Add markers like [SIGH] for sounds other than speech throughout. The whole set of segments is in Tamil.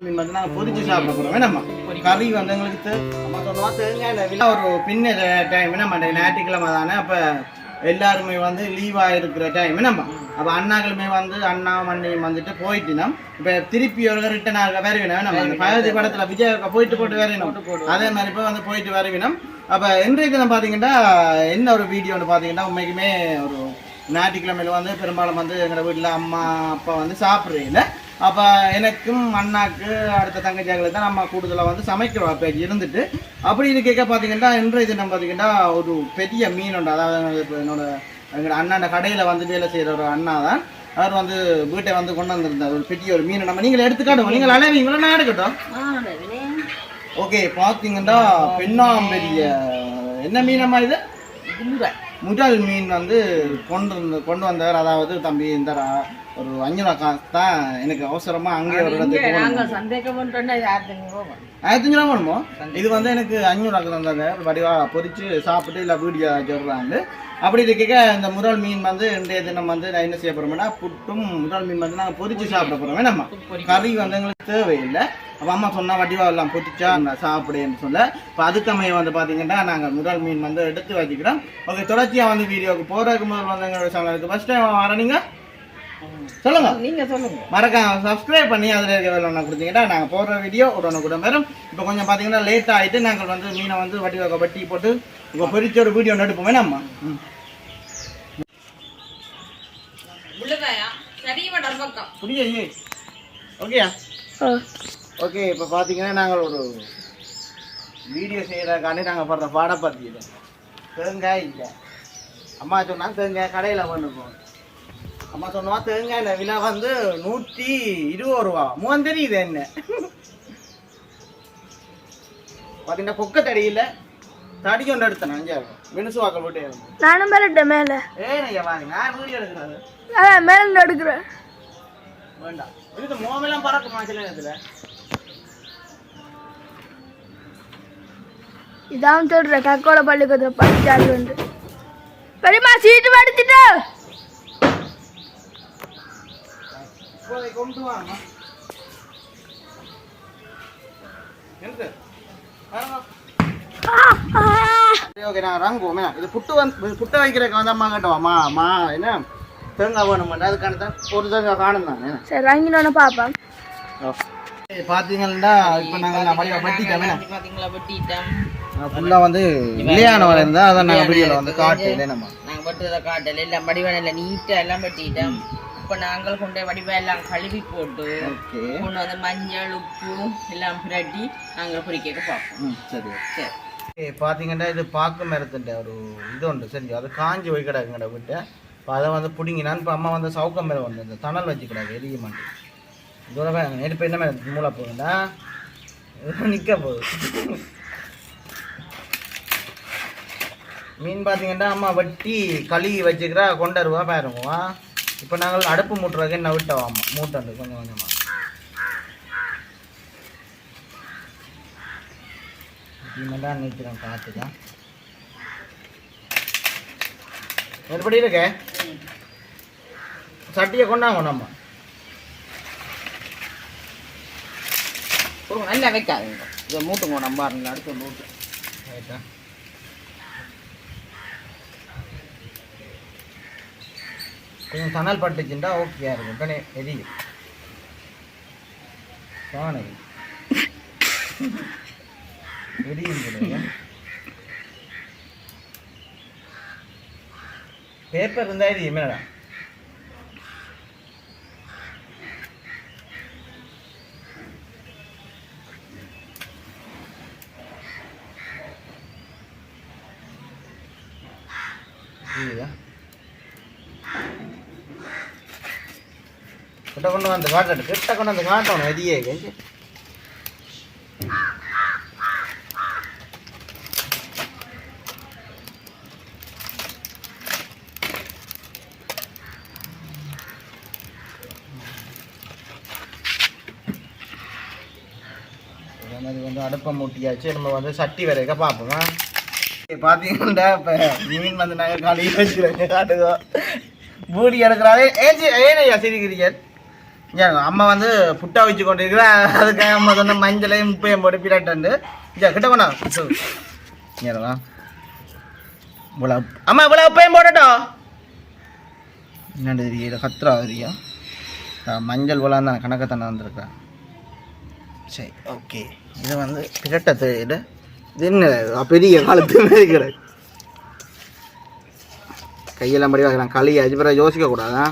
வந்து நாங்கள் பொரிச்சு சாப்பிட போகிறோம் வேணாம்மா கறி வந்து எங்களுக்கு சொன்னா தேங்காய் ஒரு பின்ன டைம் வேணாம்மா ஞாயிற்றுக்கிழமை தானே அப்போ எல்லாருமே வந்து லீவாக இருக்கிற டைம் வேணாம்மா அப்போ அண்ணாக்களுமே வந்து அண்ணா மண்ணையும் வந்துட்டு போயிட்டுனோம் இப்போ திருப்பி ஒரு ரிட்டன் ஆக வருவினம் வேணாம்மா அந்த பயதி படத்தில் விஜய் போயிட்டு போட்டு வருவினம் அதே மாதிரி இப்போ வந்து போயிட்டு வருவினம் அப்போ இன்றைய தினம் பார்த்தீங்கன்னா என்ன ஒரு வீடியோன்னு பார்த்தீங்கன்னா உண்மைக்குமே ஒரு ஞாயிற்றுக்கிழமையில வந்து பெரும்பாலும் வந்து எங்கள் வீட்டில் அம்மா அப்பா வந்து சாப்பிட்றீங்க அப்போ எனக்கும் அண்ணாக்கு அடுத்த தங்கச்சியாங்களுக்கு தான் நம்ம கூடுதலாக வந்து சமைக்கிற பேஜ் இருந்துட்டு அப்படி இருக்க பார்த்தீங்கன்னா இன்றைய தினம் பார்த்தீங்கன்னா ஒரு பெரிய மீன் உண்டு. அதாவது என்னோட எங்களோட அண்ணாண்ட கடையில் வந்து வேலை செய்கிற ஒரு அண்ணா தான். அவர் வந்து வீட்டை வந்து கொண்டு வந்திருந்தார். ஒரு பெரிய ஒரு மீன். நம்ம நீங்கள் எடுத்துக்காட்டுவோம் நீங்கள் அலைவீங்களா நான் எடுக்கட்டும். ஓகே பார்த்தீங்கன்னா பெண்ணாம்பெரிய என்ன மீனம்மா இது? முதல் மீன் வந்து கொண்டு கொண்டு வந்தார். அதாவது தம்பி இந்த ஒரு அஞ்சு ரூபா காசு தான் எனக்கு அவசரமா அங்கே ஒரு இடத்துக்கு போகணும். ஆயிரத்தி ரூபா வேணுமோ? இது வந்து எனக்கு அஞ்சூறு தந்தாங்க வடிவா பொரிச்சு சாப்பிட்டு இல்லை வீடியோ சொல்கிறாங்க அப்படி இருக்க இந்த முரல் மீன் வந்து இன்றைய தினம் வந்து நான் என்ன செய்ய போறோம்னா புட்டும் முரல் மீன் வந்து நாங்கள் பொரிச்சு சாப்பிட போறோம். வேணாம்மா கறி வந்து எங்களுக்கு தேவையில்லை. அப்போ அம்மா சொன்னா வடிவா எல்லாம் பொரிச்சா நான் சாப்பிடுன்னு சொல்ல. இப்போ அதுக்கமைய வந்து பார்த்தீங்கன்னா நாங்கள் முரல் மீன் வந்து எடுத்து வச்சுக்கிறோம். ஓகே தொடர்ச்சியாக வந்து வீடியோக்கு போகிறதுக்கு முதல் வந்து எங்களோட சேனலுக்கு ஃபஸ்ட் டைம் வர நீங்க? சொல்லுங்க. நீங்க சொல்லுங்க. மறக்காம சப்ஸ்கிரைப் பண்ணி அதில் இருக்க வேலை ஒன்று கொடுத்தீங்கன்னா நாங்கள் போடுற வீடியோ உடனே கூட வரும். இப்போ கொஞ்சம் பார்த்தீங்கன்னா லேட் ஆகிட்டு நாங்கள் வந்து மீனை வந்து வட்டி வகை வட்டி போட்டு இப்போ பொரிச்ச ஒரு வீடியோ ஒன்று எடுப்போம் வேணாம்மா ம். உள்ளதாயா? சரிவட பக்கம் புரியுது ஓகேயா? ஓகே இப்போ பார்த்தீங்கன்னா நாங்கள் ஒரு வீடியோ செய்கிறதுக்காண்டி நாங்கள் படுற பாடப்பத்தி இல்லை தேங்காய் இல்லை. அம்மா சொன்னா தேங்காய் கடையில் பண்ணுப்போம் அம்மா சொன்னா தேங்காய் விலை வந்து நூற்றி இருபது ரூபா. மூணு தெரியுது என்ன? பார்த்தீங்கன்னா கொக்க தடியில் தடி கொண்டு எடுத்தேன் அஞ்சாயிரம் மினுசு வாக்கல் போட்டு நானும் மேலிட்டேன் மேலே. ஏனையா வாங்க நான் வீடியோ எடுக்கிறது. அதான் மேலே எடுக்கிறேன். வேண்டாம் இதுக்கு மோமெல்லாம் பறக்குமா சில நேரத்தில்? இதான் சொல்கிறேன் கக்கோட பள்ளிக்கூடத்தில் படிச்சாரு வந்து. பெரியம்மா சீட்டு படிச்சுட்டு. இப்போதை கொண்டு வாங்க. ஓகே ரங்குவோமே இது புட்டு வந்து புட்டை வைக்கிறதுக்கு வந்து அம்மா கேட்டோம் அம்மா அம்மா என்ன? தேங்காய் வேணுமாண்டா அதுக்கான தான் ஒரு தேங்காய் காணும் தானே சரி வாங்கினோன்னு பார்ப்பேன் பார்த்தீங்கன்னா இப்போ நாங்கள் மடிவை பட்டிட்டோமே பாத்தீங்களா வெட்டிட்டோம். ஃபுல்லாக வந்து விளையாடவன் இருந்தால் அதை நாங்கள் வீடியோவில் வந்து காட்டு நம்ம நாங்க வெட்டுறத காட்டல. எல்லாம் வடிவனையில நீட்டா எல்லாம் வெட்டிட்டோம். இப்ப நாங்கள் கொண்டு வடிவ எல்லாம் கழுவி போட்டு ஓகே கொண்டு வந்து மஞ்சள் உப்பு எல்லாம் பிரட்டி நாங்கள் பொரிக்க பார்ப்போம். சரி சரி. ஏய், பாத்தீங்கன்னா இது பாக்கு மரத்துட்ட ஒரு இது உண்டு சரி அது காஞ்சி போய் கிடக்குங்கட விட்டு. இப்போ அதை வந்து பிடிங்கினான் இப்போ அம்மா வந்து சவுக்க மேலே வந்து இந்த தணல் வச்சு கிடக்கு எரிய மாட்டேன். இதோட நெருப்பு என்ன மேலே மூளை போகுதுண்டா நிற்க போகுது. மீன் பார்த்தீங்கன்னா அம்மா வெட்டி கழுவி வச்சுக்கிறா கொண்டருவா பாருங்கவா இப்போ நாங்கள் அடுப்பு மூட்டுறதுக்கு என்ன விட்டோம் மூட்டண்டு கொஞ்சம் கொஞ்சமாக தான் நிற்கிறேன் பார்த்து தான். எப்படி இருக்க? சட்டியை கொண்டாங்க நம்ம. நல்லா வைக்காதுங்க. இதை மூட்டுங்க நம்ம அடுத்து மூட்டு. ரைட்டா. கொஞ்சம் சனல் பட்டுச்சுட்டா ஓகேயா இருக்கும். உடனே எரியும். காணை எரியும் சொல்லுங்க. பேப்பர் இருந்தா எரியும். என்னடா புரியுதா கிட்ட கொண்டு வந்து காட்டணும் கிட்ட கொண்டு வந்து காட்டணும் எரியே கஞ்சி வந்து அடுப்பை மூட்டியாச்சு நம்ம வந்து சட்டி வரைக்க பார்ப்போம். பார்த்தீங்கன்னா இப்போ மீன் வந்து நாங்கள் காலையில் வச்சுக்கிறோங்க காட்டுக்கோ பூடி எடுக்கிறாவே ஏன் ஏனையா சிரிக்கிறீங்க? அம்மா வந்து புட்டா வச்சு கொண்டு அதுக்காக அம்மா சொன்ன மஞ்சளையும் உப்பையும் போட்டு பிராட்டாண்டு. இங்கே கிட்ட கொண்டா இங்கவா இவ்வளோ அம்மா இவ்வளோ உப்பையும் போடட்டும். என்னண்டு தெரியல கத்துறா தெரியா மஞ்சள் இவ்வளோ தான் கணக்கை தானே வந்திருக்கேன் சரி ஓகே. இது வந்து பிரட்ட தெரியுது இது என்ன பெரிய காலத்து கிடையாது கையெல்லாம் படி வைக்கிறான் களி அது பிறகு யோசிக்க கூடாதா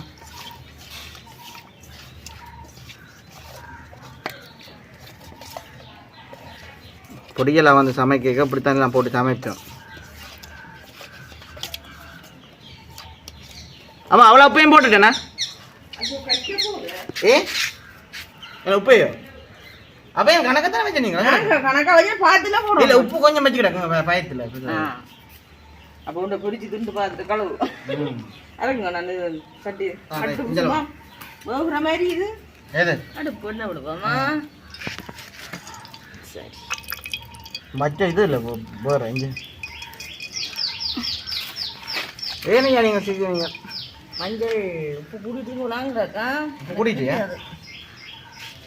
பொடியெல்லாம் வந்து சமைக்க இப்படித்தான் நான் போட்டு சமைப்பேன் ஆமா அவ்வளோ உப்பையும் போட்டுட்டேண்ணா. ஏ? என்ன உப்பையோ அப்பையும் கணக்கத்தானே வச்சுனீங்களா கணக்கா வச்சு பார்த்துல இல்ல உப்பு கொஞ்சம் வச்சு கிடக்குங்க பயத்தில். அப்போ உண்டை பிடிச்சி திண்டு பார்த்துட்டு கழுவு. அதுங்க நான் கட்டி. வேகுற மாதிரி இது. அடுப்பு என்ன விடுவோமா சரி. மச்ச இது இல்லை வேறு இங்கே. ஏனையா நீங்கள் சீக்கிரங்க. மஞ்சள் உப்பு கூட்டிட்டீங்களாங்கிறக்கா கூட்டிட்டியா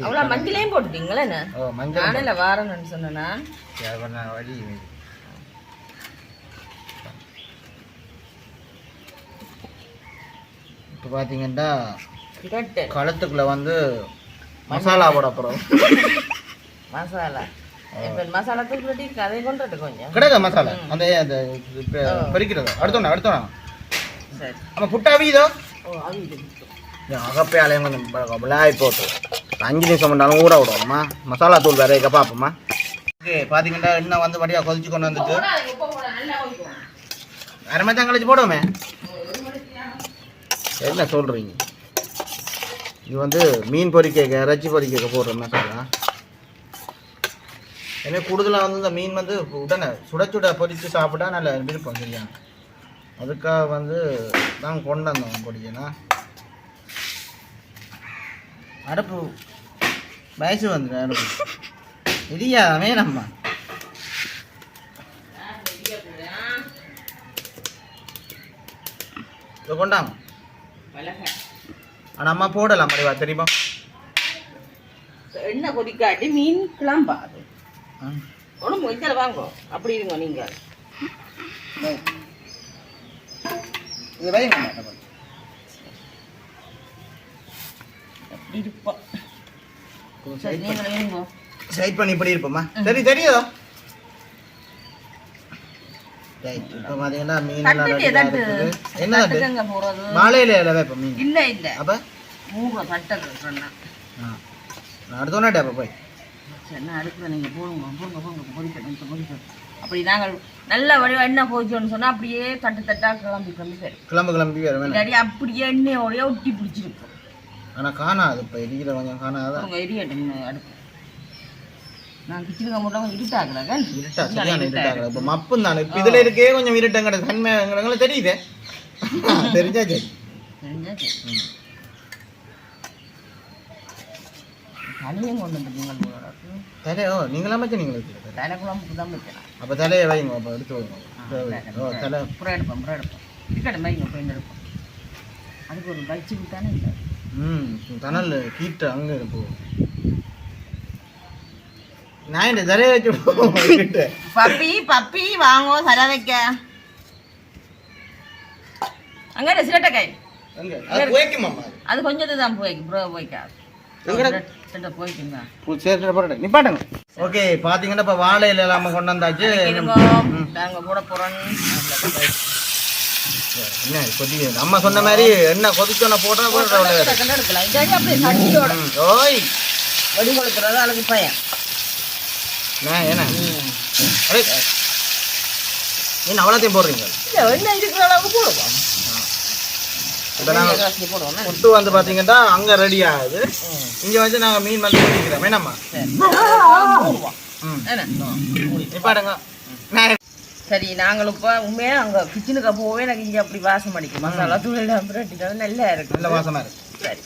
அவ்வளோ மஞ்சளையும் போட்டுட்டீங்களா என்ன? ஓ மஞ்சள் நானே இல்லை வாரணும்னு சொன்னேன்னா வழி இப்போ பார்த்தீங்கன்னா கட்டு கழுத்துக்குள்ள வந்து மசாலா போட போகிறோம் மசாலா. மசாலா தூள் கட்டி அதை கொண்டுட்டு கொஞ்சம். கிடையாது மசாலா. அந்த அந்த பொரிக்கிறது அடுத்தோண்ணா அடுத்தோண்ணா சரி. நம்ம புட்டா வீதோ ஓ அது அகப்பே போட்டு. அஞ்சு நிமிஷம் பண்ணாலும் ஊற விடுவோம்மா மசாலா தூள் வேற இருக்க பார்ப்போம்மா ஓகே பார்த்தீங்கன்னா எண்ணெய் வந்து வடியாக கொதிச்சு கொண்டு வந்துட்டு. அரை மணி கழிச்சு போடுவோமே. என்ன சொல்கிறீங்க இது வந்து மீன் பொரிக்க இறைச்சி பொரிக்க போடுற மசாலா. எனவே கூடுதலாக வந்து இந்த மீன் வந்து உடனே சுட சுட பொரித்து சாப்பிட்டா நல்ல விருப்பம் சரியா? அதுக்காக வந்து தான் கொண்டு வந்தோம் பொடிக்கனா அடுப்பு வயசு வந்துடும் அடுப்பு இல்லையா வேணம்மா இதை கொண்டாங்க. ஆனால் அம்மா போடலாம் மறைவா தெரியுமா? என்ன கொதிக்காட்டி மீன் கிளம்பா ஒன்றும் மஞ்சள் வாங்கோ. அப்படி இருங்க நீங்க. இது வைங்க. அப்படி பண்ணி- இப்படி இருப்போம்மா. சரி தெரியுதோ? ரைட் இப்போ பார்த்தீங்கன்னா மீன். என்ன தட்டு தட்டுக்கங்க போறது? வாழையில இலை வைப்போம் மீன். இல்ல இல்ல. அப்போ? மூணு சொன்னேன் அப்போ போய். சரி நான் அடுப்புல நீங்க போடுங்க போடுங்க போடுங்க பொறிக்கட்டும் பொறிக்கட்டும் அப்படி நாங்கள் நல்ல வடிவா எண்ணெய் போச்சோன்னு சொன்னா அப்படியே தட்டு தட்டா கிளம்பி கிளம்பி சரி கிளம்பு கிளம்பி வேணும் இல்லாட்டி அப்படியே எண்ணெயோடய ஒட்டி பிடிச்சிருக்கும். ஆனால் காணாது இப்போ எரிக்கிற கொஞ்சம் காணாதான் அவங்க எரியட்டும் அடுப்பு. நான் கிச்சனுக்கு மட்டும் கொஞ்சம் இருட்டாக்கலாங்க இருட்டா சரியான இருட்டாக இப்போ மப்பும் தானே. இப்போ இதில் இருக்கே கொஞ்சம் இருட்டங்கட தன்மைங்கிறவங்கள தெரியுதே. [LAUGHS] தெரிஞ்சா சரி. தெரிஞ்சா சரி. தலையும் கொண்டு வந்துட்டீங்க போல தலை ஓ நீங்களாம் வச்சு நீங்கள் வச்சுருக்கேன் தலை குழம்புக்கு தான் வைக்கலாம் அப்போ தலையை வைங்க அப்போ எடுத்து வைங்க ஓ தலை புறம் எடுப்போம் புறம் எடுப்போம் இருக்கட்டும் வைங்க போய் எடுப்போம் அதுக்கு ஒரு பயிற்சி தானே இல்லை ம் தணல் ஹீட்டு அங்கே போ நான் இந்த தலையை வச்சு பப்பி பப்பி வாங்கோ சர வைக்க அங்கே சிரட்டைக்காய் அங்கே அது கொஞ்சத்தை தான் போய்க்கு ப்ரோ போய்க்காது சரி போட்டு நிப்பாட்டுங்க ஓகே பார்த்தீங்கன்னா இப்போ வாழை இலை இல்லாமல் கொண்டு வந்தாச்சு நாங்கள் போட போகிறோம் என்ன கொதி அம்மா சொன்ன மாதிரி என்ன கொதிச்சோன்ன போட்டா கூட அவ்வளோ எடுக்கலாம். இதாடி அப்படியே சட்டியோட. ம், ஓய். வெடி கொடுக்குறது அதுக்கு பையன். நான் என்ன? நீ அவ்வளோத்தையும் போடுறீங்க? இல்லை என்ன இருக்கிற அளவுக்கு போடுவோம். இப்போ நாங்கள் முட்டு வந்து பார்த்தீங்கன்னா அங்கே ரெடி ஆகுது. இங்கே வந்து நாங்கள் மீன் வந்து பிடிக்கிறோம். என்னம்மா போடுவோம். ம். என்ன? நிப்பாடுங்க சரி நாங்கள் இப்போ உண்மையாக அங்கே கிச்சனுக்கு போவே எனக்கு இங்கே அப்படி வாசம் அடிக்கும். மசாலா தூள் பிரட்டினாலும் நல்லா இருக்கு நல்ல வாசமாக இருக்கு. சரி.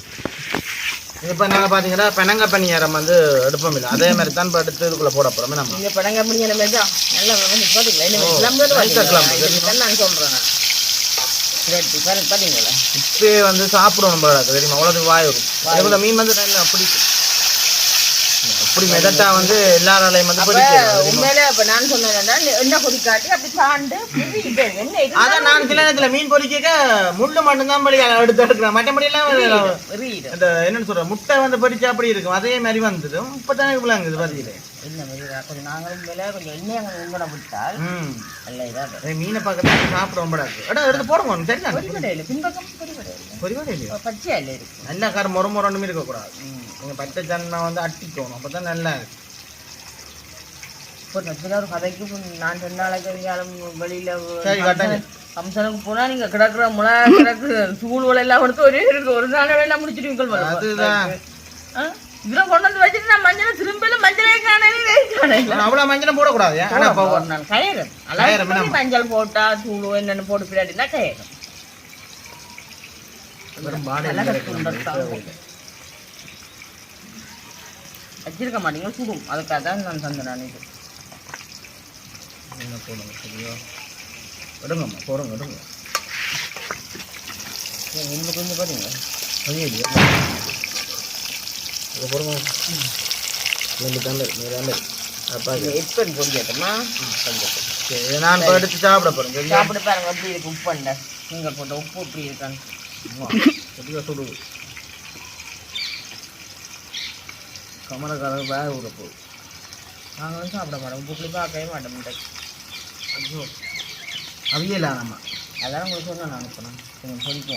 இப்போ நாங்கள் பார்த்தீங்கன்னா பெனங்க பணியாரம் வந்து எடுப்போம் இல்லை. அதே மாதிரி தான் இப்போ எடுத்து இதுக்குள்ளே போட போகிறோமே நம்ம படங்க முடிஞ்ச மாதிரி தான். நல்லா தான் நான் சொல்கிறேன் இப்பயே வந்து சாப்பிடணும் இருக்கு, தெரியுமா? அவ்வளவு வாய் வரும். மீன் வந்து நல்லா பிடிக்கும் அப்படி மெதட்டா வந்து எல்லாராலையும் வந்து உண்மையிலே அப்ப நான் சொன்னேன்னா என்ன கொதிக்காட்டி அப்படி இது அதான் நான் நேரத்துல மீன் பொரிக்க முள்ளு மட்டும்தான் படி எடுத்து எடுக்கிறேன். மற்றபடி எல்லாம். இந்த என்னன்னு சொல்ற முட்டை வந்து பொரிச்சா அப்படி இருக்கும். அதே மாதிரி வந்தது. இப்பதானே விளங்குது பதிலே மீனை பார்க்கறது சாப்பிட ரொம்ப எடுத்து போடுங்க சரிதான்? பொறிவடையில் பின்பக்கம் பொறிவடையில். பொரிவாடே இல்லையா பச்சையா இல்லை இருக்கு. நல்லா கார மொறு மொரண்டுமே இருக்கக்கூடாது. நீங்கள் பச்சை சன்னா வந்து அட்டிக்கணும். அப்போ தான் நல்லா இருக்கும் இப்போ நச்சுனா ஒரு கதைக்கு நான் ரெண்டு நாளைக்கு எங்கேயாலும் வெளியில சரி, கட்டாயம். ஃபங்க்ஷனுக்கு போனா நீங்க கிடக்குற முளை கிடக்கு சூழ்வலை எல்லாம் கொடுத்து ஒரே இருக்கு. ஒரு நாள் முடிச்சிடுவீங்க அதுதான். இதெல்லாம் கொண்டு வந்து வச்சுட்டு நான் மஞ்சளை திரும்பல மஞ்சளே காணல. அவ்வளோ மஞ்சளும் போடக்கூடாது. ஆனால் ஒரு நாள் கயிறு கயிறு, அலாம் மஞ்சள் போட்டா தூள் என்னென்னு போட்டு பின்னாடினா கயிறு வெறும் பானை நல்லா இல்லை, கட்டு உண்டா. வச்சிருக்க மாட்டீங்க சுடும் அதுக்காக தான் நான் தந்தேன் நான் இது. மீனை போடுங்க சரியா? விடுங்கம்மா போடுங்க விடுங்க இன்னும் கொஞ்சம் பாருங்க இல்லையா இதை போடுங்க. ரெண்டு அப்பா பொடியாட்டமா சரி நான் இப்போ எடுத்து சாப்பிட போகிறேன் சாப்பிட பாருங்க எப்படி இருக்கு உப்பு அண்டை. நீங்க போட்ட உப்பு எப்படி இருக்கான்னு. சரியா சுடுது கமலக்காரங்க வேக விட போகுது. நாங்களும் சாப்பிட மாட்டோம். புளி பார்க்கவே மாட்டோம் ஐயோ. அவியலா நம்ம அதான் உங்களுக்கு சொன்னேன் நான் இப்போ நான் கொஞ்சம் பொறிக்க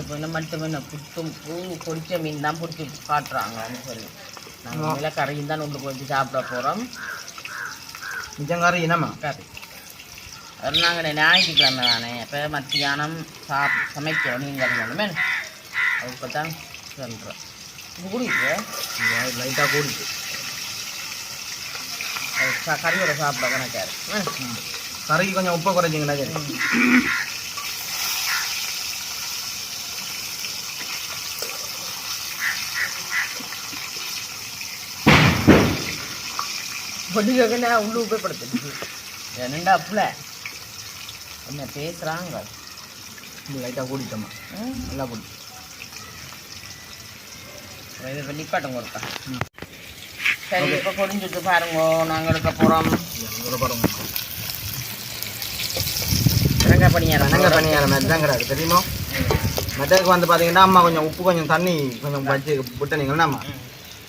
இப்போ என்ன மட்டும் என்ன புட்டும் பூ பொரிச்ச மீன் தான் பிடிச்சி காட்டுறாங்கன்னு சொல்லி. நாங்கள் கறியும் தான் உண்டு வச்சு சாப்பிட போகிறோம் என்னம்மா கறி. அது நாங்கள் ஞாயிற்றுக்கிழமை தானே. இப்போ மத்தியானம் சாப் சமைக்க மீன் கறி வேணுமே. அதுக்கு தான் சொல்கிறோம் குடிக்கு லைட்டாக கூடிட்டு கறியோட சாப்பிட கணக்காரு கறிக்கு கொஞ்சம் உப்பை குறைச்சிங்களா சரி. பொடிக்கா உள்ள உபயோகப்படுத்துது என்னண்டா அப்புல என்ன பேசுகிறாங்க லைட்டாக கூடிட்டோம்மா நல்லா கூடி. இது இப்போ நிப்பாட்டம் கொடுத்தா. சரி இப்போ பொடிஞ்சுட்டு பாருங்க. நாங்கள் எடுக்க போகிறோம் இறங்க பண்ணியாரம் என்னங்க பண்ணியார மாதிரி தான் கிடக்கு தெரியுமா? மெட்டருக்கு வந்து பார்த்தீங்கன்னா அம்மா கொஞ்சம் உப்பு கொஞ்சம் தண்ணி கொஞ்சம் வச்சு விட்டனீங்கன்னா அம்மா.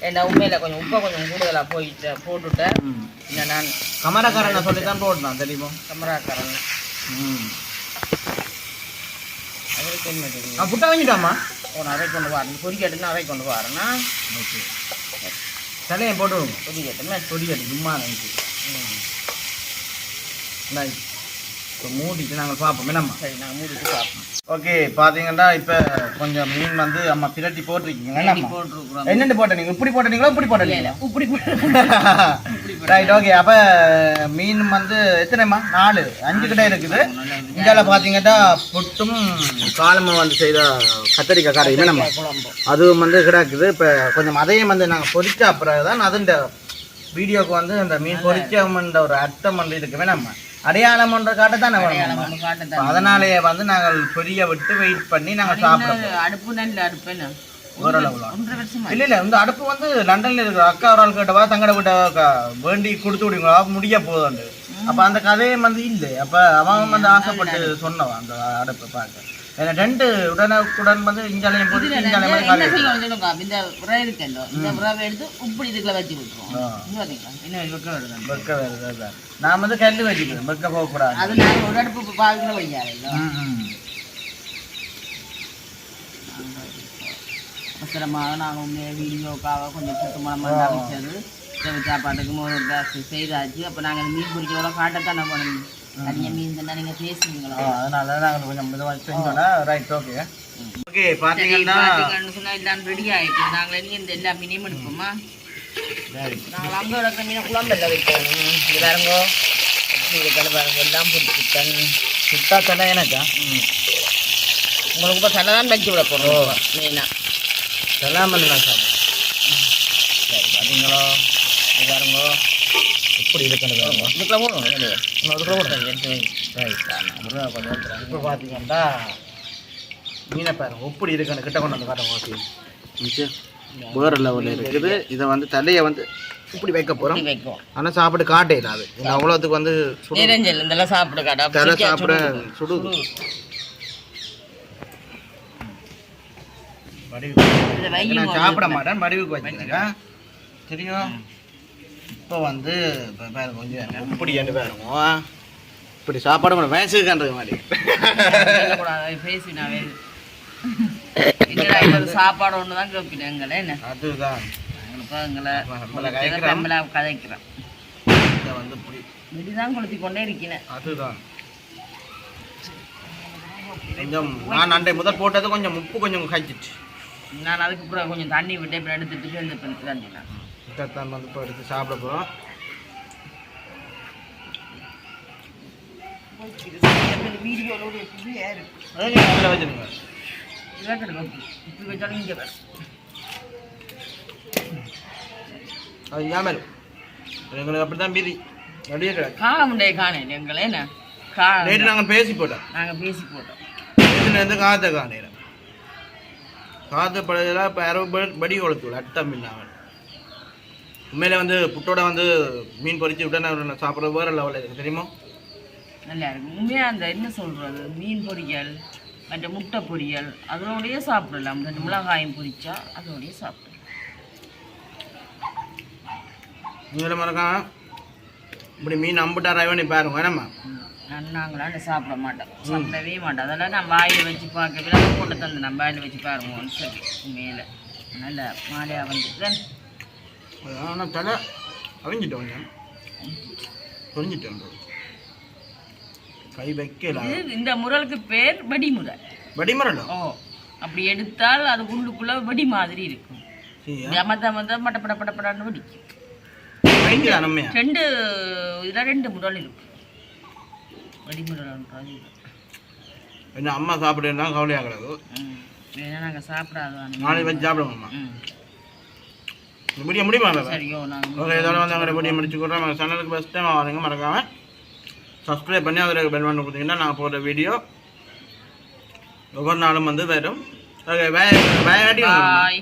ஏன்னா உண்மையில் கொஞ்சம் உப்பை கொஞ்சம் கூடுதலாக போயிட்டு போட்டுட்டு இல்லை நான் கமரக்காரனை சொல்லி தான் போடணும் தெரியுமா? கமராக்காரன். ம் புட்டா வாங்கிட்டாம்மா. உன் அதை கொண்டு வரணும் பொறிக்கட்டுன்னு அதை கொண்டு வரேன்னா? ஓகே. தலையை போட்டு விடுங்க பொறிக்கட்டுமே பொடிக்கட்டு சும்மா நினைச்சு இப்போ மூடிட்டு நாங்கள் பார்ப்போம் என்னம்மா சரி நாங்கள் மூடிட்டு பார்ப்போம் ஓகே பார்த்தீங்கன்னா இப்போ கொஞ்சம் மீன் வந்து அம்மா பிரட்டி போட்டிருக்கீங்க. என்னம்மா போட்டுருக்குறோம். என்னென்னு போட்டீங்க இப்படி போட்டீங்களா இப்படி போட்டீங்களா இப்படி ரைட் [LAUGHS] ஓகே அப்போ மீன் வந்து எத்தனைம்மா? நாலு. அஞ்சு கிட்ட இருக்குது. இந்தியாவில் பார்த்தீங்கன்னா புட்டும் காலமும் வந்து செய்த கத்தரிக்காய் கறி என்னம்மா? அதுவும் வந்து கிடக்குது. இப்போ கொஞ்சம் அதையும் வந்து நாங்கள் பொரிச்ச அப்புறம் தான் அதுண்ட வீடியோக்கு வந்து இந்த மீன் பொரிச்சோம்ன்ற ஒரு அர்த்தம் வந்து இருக்கு. வேணாம்மா அடையாளம்ன்ற காட்ட தானே வேணும் அதனாலேயே வந்து நாங்கள் பொரிய விட்டு வெயிட் பண்ணி நாங்கள் சாப்பிடுறோம் அடுப்பு நல்ல அடுப்பு இல்ல. இல்ல இந்த அடுப்பு வந்து லண்டன்ல இருக்கிற அக்கா ஒரு ஆள் கிட்டவா தங்கட கிட்ட வேண்டி கொடுத்து விடுங்களா முடிய போகுது அப்ப அந்த கதையை வந்து இல்லை. அப்ப அவன் வந்து ஆசைப்பட்டு சொன்னவன் அந்த அடுப்பை பார்க்க? ரெண்டு உடனுக்குடன் வந்து இஞ்சாலையும் போட்டு இஞ்சாலையும் இந்த உரை இருக்கல்லோ இந்த உறவை எடுத்து உப்பு இதுக்குள்ள வச்சு விட்டுருவோம் என்ன வெக்க வருது வெக்க வந்து கல் வச்சுக்கிறோம் வெக்க போகக்கூடாது. அது நான் உடற்பு பாதுகாப்பு வையாதோ அவசரமாக நாங்கள் உண்மையாக வீடியோக்காக கொஞ்சம் கூட்டு மூலமாக அமைச்சது. சாப்பாட்டுக்கு மூணு செய்தாச்சு. அப்போ நாங்கள் மீன் பிடிக்கிறோம் காட்டத்தானே போனோம். தனியாக மீன் தானே நீங்கள் பேசுவீங்களா? அதனால நாங்கள் கொஞ்சம் மெதுவாக செஞ்சோன்னா ரைட் ஓகே ஓகே பார்த்தீங்கன்னா சொன்னால் எல்லாம் ரெடி ஆகிட்டு நாங்கள் இந்த எல்லா மீனையும் எடுப்போமா? நாங்கள் அங்கே இருக்கிற மீனை குழம்புல வைக்கணும் இது பாருங்க இருக்கணும் பாருங்க எல்லாம் பிடிச்சிட்டேன் சுத்தா தலை எனக்கா உங்களுக்கு இப்போ தலை தான் வச்சு விட போகிறோம் மெயினாக செல்லாமல் நான் சாப்பிடுவேன் சரி பார்த்தீங்களோ இது பாருங்க. போகணும் கொஞ்சம் எடுத்துறேன். இப்போ பார்த்தீங்கன்னா மீனை பாருங்க எப்படி இருக்குன்னு கிட்ட கொண்டு வந்து காட்டுங்க ஓகே. வேறு லெவலில் இருக்குது. இதை வந்து தலையை வந்து இப்படி வைக்க போகிறோம் இப்படி வைக்கும். ஆனால் சாப்பிட்டு காட்டையில அது. இது அவ்வளோத்துக்கு வந்து சுடு நிரஞ்சல் இதெல்லாம் சாப்பிட காட்டா தலை சாப்பிட சுடுது. சாப்பிட மாட்டேன் வடிவுக்கு வச்சுக்கிறேன் தெரியும்? இப்போ வந்து இப்போ பாருங்க கொஞ்சம் இப்படி என்று பாருங்க. இப்படி சாப்பாடு கூட வயசுக்குன்றது மாதிரி பேசினாவே. சாப்பாடு ஒன்று தான் கேட்பினேன் எங்களை என்ன? அதுதான். இப்போ எங்களை கதைக்கிறேன் இதை வந்து இப்படி வெடிதான் கொளுத்தி கொண்டே இருக்கிறேன் அதுதான். கொஞ்சம் நான் அண்டை முதல் போட்டது கொஞ்சம் உப்பு கொஞ்சம் காய்ச்சிச்சு. நான் அதுக்கு அப்புறம் கொஞ்சம் தண்ணி விட்டு இப்படி எடுத்துட்டு இந்த பிறகு தண்ணினா இதைத்தான் வந்து இப்போ எடுத்து சாப்பிட போகிறோம் அது ஏமல் எங்களுக்கு அப்படி தான் பீதி. அப்படியே கிடையாது காலமுண்டே காணேன். எங்களை என்ன? கா நேற்று நாங்கள் பேசி போட்டோம். நாங்கள் பேசி போட்டோம். இதுலேருந்து காற்றை காணையிறோம் காற்று படுதல இப்போ யாரோ படி கொளுத்து அர்த்தம் இல்லாமல் உண்மையில வந்து புட்டோட வந்து மீன் பொரிச்சு விட்டா நான் சாப்பிட்ற வேறு லெவலில் இருக்கு தெரியுமா? நல்லா இருக்கு உண்மையாக அந்த என்ன சொல்கிறது மீன் பொரியல் மற்ற முட்டை பொரியல் அதனோடய சாப்பிடலாம். ரெண்டு மிளகாயும் பொரிச்சா அதோடய சாப்பிடலாம். நீங்கள மறக்காம இப்படி மீன் அம்புட்டா பண்ணி பாருங்க வேணாமா நாங்களாம் சாப்பிட மாட்டோம். சாப்பிடவே மாட்டோம். அதெல்லாம் நான் வாயில் வச்சு பார்க்க விலங்கு கொண்டு தந்து நான் வாயில் வச்சு பாருங்க சரி மேலே நல்ல மாலையாக வந்துட்டு ஆனால் தலை. அழிஞ்சிட்டோம் கொஞ்சம் தொழிஞ்சிட்டோம் கை வைக்கல. இந்த முரலுக்கு பேர் வெடி முரல் வடிமரண்டா ஓ அப்படி எடுத்தால் அது உள்ளுக்குள்ள வெடி மாதிரி இருக்கும். மத்த மத்த மட்ட பட பட படன்னு வெடிக்கும். ரெண்டு இதில் ரெண்டு முரல் இருக்கும் வெடி முரல்ன்றது இது. என்ன அம்மா சாப்பிடுறா கவலையாகிறது. ஏன்னா நாங்கள் சாப்பிடாதான் நாளைக்கு சாப்பிடுவோம்மா. முடிய முடியுமா ஓகே இதோட வந்து அங்கே முடிய முடிச்சுக்கிறோம் நம்ம சேனலுக்கு ஃபஸ்ட் டைம் வரீங்க மறக்காம. சப்ஸ்கிரைப் பண்ணி அதில் பெல் பண்ணி கொடுத்தீங்கன்னா நான் போடுற வீடியோ ஒவ்வொரு நாளும் வந்து வரும். ஓகே வே வேகாட்டி பாய்